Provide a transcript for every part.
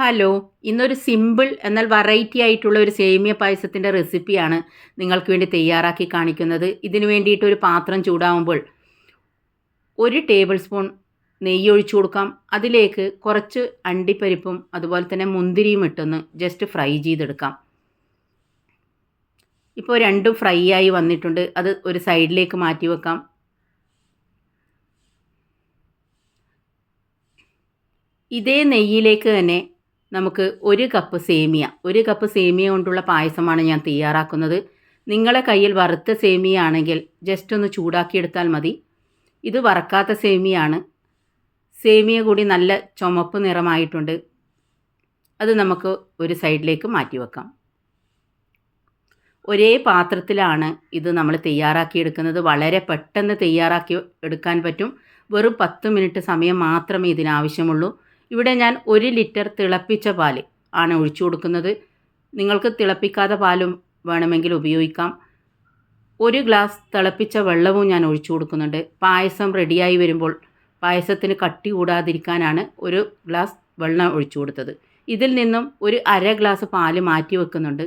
Hello ഇന്നൊരു simple എന്നാൽ variety ആയിട്ടുള്ള ഒരു സേമിയ പായസത്തിന്റെ റെസിപ്പിയാണ് നിങ്ങൾക്ക് വേണ്ടി തയ്യാറാക്കി കാണിക്കുന്നത്. ഇതിനു വേണ്ടിയിട്ട് ഒരു പാത്രം ചൂടാവുമ്പോൾ ഒരു ടേബിൾ സ്പൂൺ നെയ്യ് ഒഴിച്ചു കൊടുക്കാം. അതിലേക്ക് കുറച്ച് അണ്ടിപ്പരിപ്പും അതുപോലെ തന്നെ മുന്തിരിയും ഇട്ടൊന്ന് ജസ്റ്റ് ഫ്രൈ ചെയ്തെടുക്കാം. ഇപ്പോൾ രണ്ടും ഫ്രൈ ആയി വന്നിട്ടുണ്ട്. അത് ഒരു സൈഡിലേക്ക് മാറ്റി വെക്കാം. ഇതേ നെയ്യിലേക്ക് തന്നെ നമുക്ക് ഒരു കപ്പ് സേമിയ ഒരു കപ്പ് സേമിയ കൊണ്ടുള്ള പായസമാണ് ഞാൻ തയ്യാറാക്കുന്നത്. നിങ്ങളെ കയ്യിൽ വറുത്ത സേമിയ ആണെങ്കിൽ ജസ്റ്റ് ഒന്ന് ചൂടാക്കിയെടുത്താൽ മതി. ഇത് വറക്കാത്ത സേമിയാണ്. സേമിയ കൂടി നല്ല ചുമപ്പ് നിറമായിട്ടുണ്ട്. അത് നമുക്ക് ഒരു സൈഡിലേക്ക് മാറ്റി വെക്കാം. ഒരേ പാത്രത്തിലാണ് ഇത് നമ്മൾ തയ്യാറാക്കിയെടുക്കുന്നത്. വളരെ പെട്ടെന്ന് തയ്യാറാക്കി എടുക്കാൻ പറ്റും. വെറും പത്ത് മിനിറ്റ് സമയം മാത്രമേ ഇതിനാവശ്യമുള്ളൂ ഇവിടെ ഞാൻ ഒരു ലിറ്റർ തിളപ്പിച്ച പാൽ ആണ് ഒഴിച്ചു കൊടുക്കുന്നത്. നിങ്ങൾക്ക് തിളപ്പിക്കാത്ത പാലും വേണമെങ്കിൽ ഉപയോഗിക്കാം. ഒരു ഗ്ലാസ് തിളപ്പിച്ച വെള്ളവും ഞാൻ ഒഴിച്ചു കൊടുക്കുന്നുണ്ട്. പായസം റെഡിയായി വരുമ്പോൾ പായസത്തിന് കട്ടി കൂടാതിരിക്കാനാണ് ഒരു ഗ്ലാസ് വെള്ളം ഒഴിച്ചു കൊടുത്തത്. ഇതിൽ നിന്നും ഒരു അര ഗ്ലാസ് പാൽ മാറ്റി വെക്കുന്നുണ്ട്.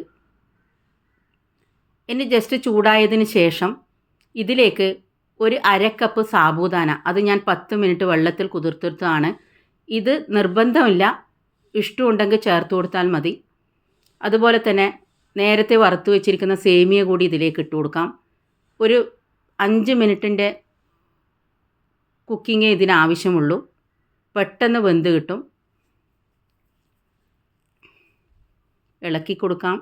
ഇനി ജസ്റ്റ് ചൂടായതിന് ശേഷം ഇതിലേക്ക് ഒരു അര കപ്പ് സാബൂദാന അത് ഞാൻ പത്ത് മിനിറ്റ് വെള്ളത്തിൽ കുതിർത്തെടുത്തതാണ് ഇത് നിർബന്ധമില്ല. ഇഷ്ടമുണ്ടെങ്കിൽ ചേർത്ത് കൊടുത്താൽ മതി. അതുപോലെ തന്നെ നേരത്തെ വറുത്ത് വെച്ചിരിക്കുന്ന സേമിയ കൂടി ഇതിലേക്ക് ഇട്ട് കൊടുക്കാം. ഒരു അഞ്ച് മിനിറ്റിന്റെ കുക്കിങ്ങേ ഇതിനാവശ്യമുള്ളൂ. പെട്ടെന്ന് വെന്ത് കിട്ടും. ഇളക്കി കൊടുക്കാം.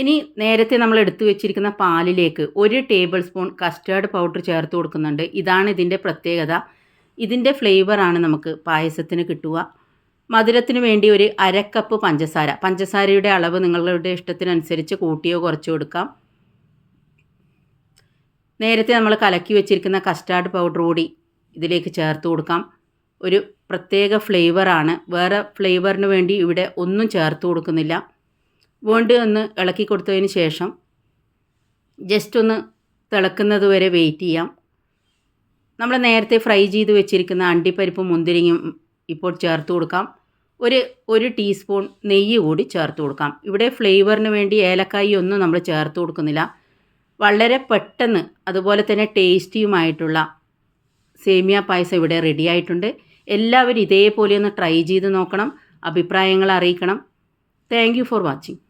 ഇനി നേരത്തെ നമ്മൾ എടുത്തു വെച്ചിരിക്കുന്ന പാലിലേക്ക് ഒരു ടേബിൾ സ്പൂൺ കസ്റ്റേർഡ് പൗഡർ ചേർത്ത് കൊടുക്കുന്നുണ്ട്. ഇതാണ് ഇതിന്റെ പ്രത്യേകത. ഇതിന്റെ ഫ്ലേവറാണ് നമുക്ക് പായസത്തിന് കിട്ടുക. മധുരത്തിന് വേണ്ടി ഒരു അരക്കപ്പ് പഞ്ചസാര. പഞ്ചസാരയുടെ അളവ് നിങ്ങളുടെ ഇഷ്ടത്തിനനുസരിച്ച് കൂട്ടിയോ കുറച്ചോ കൊടുക്കാം നേരത്തെ നമ്മൾ കലക്കി വെച്ചിരിക്കുന്ന കസ്റ്റാർഡ് പൗഡർ കൂടി ഇതിലേക്ക് ചേർത്ത് കൊടുക്കാം. ഒരു പ്രത്യേക ഫ്ലേവറാണ് വേറെ ഫ്ലേവറിന് വേണ്ടി ഇവിടെ ഒന്നും ചേർത്ത് കൊടുക്കുന്നില്ല. വീണ്ടും ഒന്ന് ഇളക്കി കൊടുത്തതിന് ശേഷം ജസ്റ്റ് ഒന്ന് തിളക്കുന്നത് വരെ വെയിറ്റ് ചെയ്യാം. നമ്മൾ നേരത്തെ ഫ്രൈ ചെയ്ത് വെച്ചിരിക്കുന്ന അണ്ടിപ്പരിപ്പും മുന്തിരിങ്ങയും ഇപ്പോൾ ചേർത്ത് കൊടുക്കാം. ഒരു ഒരു ടീസ്പൂൺ നെയ്യ് കൂടി ചേർത്ത് കൊടുക്കാം. ഇവിടെ ഫ്ലേവറിന് വേണ്ടി ഏലക്കായി ഒന്നും നമ്മൾ ചേർത്ത് കൊടുക്കുന്നില്ല. വളരെ പെട്ടെന്ന് അതുപോലെ തന്നെ ടേസ്റ്റിയുമായിട്ടുള്ള സേമിയ പായസം ഇവിടെ റെഡി ആയിട്ടുണ്ട്. എല്ലാവരും ഇതേപോലെ ഒന്ന് ട്രൈ ചെയ്ത് നോക്കണം. അഭിപ്രായങ്ങൾ അറിയിക്കണം. Thank for watching